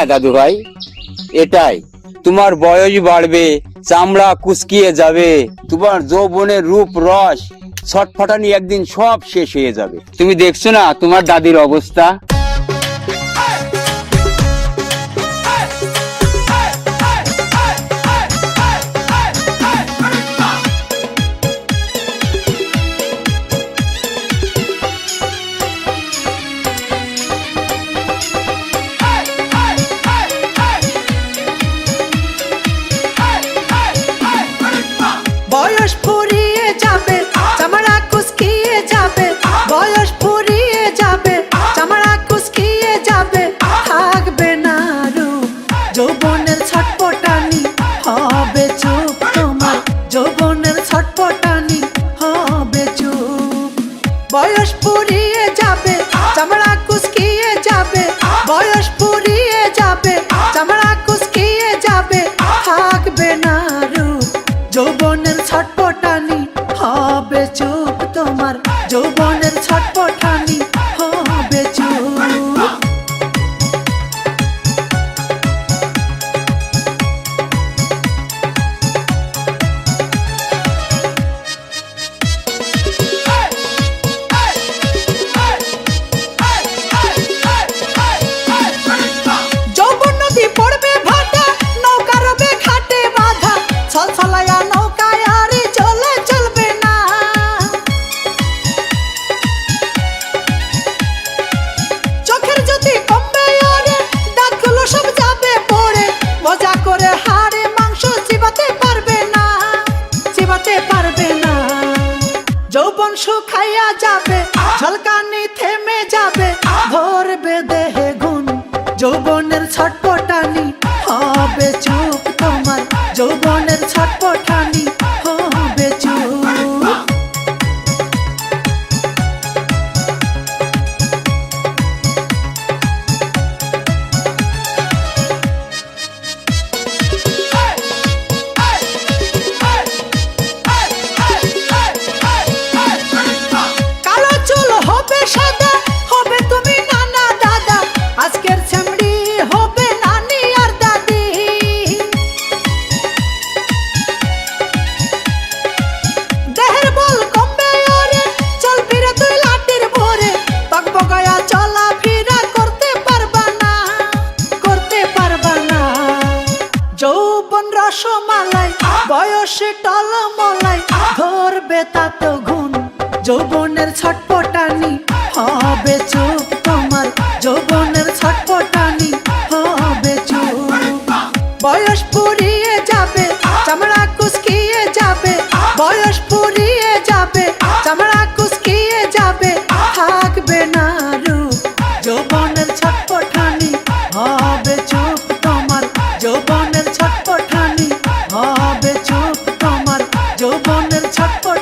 হ্যাঁ দাদু ভাই এটাই। তোমার বয়স বাড়বে, চামড়া কুচকিয়ে যাবে, তোমার যৌবনের রূপ রস, ছটফটানি একদিন সব শেষ হয়ে যাবে। তুমি দেখছ না তোমার দাদির অবস্থা? যৌবনের ছট বাঁচাতে পারবে না। যৌবন শুকাইয়া যাবে, ঝলকানি থেমে যাবে ধরবে দেহে গুণ যৌবনের ছটপটানি হবে চুপ তোমার। যৌবনের ছটপটানি বয়সে টলমলাই ধরবে তাতো ঘুম যৌবনের ছটপটানি হবে চুপ তোমার। যৌবনের ছটপটানি হবে চুপ। বয়স পুরিয়ে ছটপট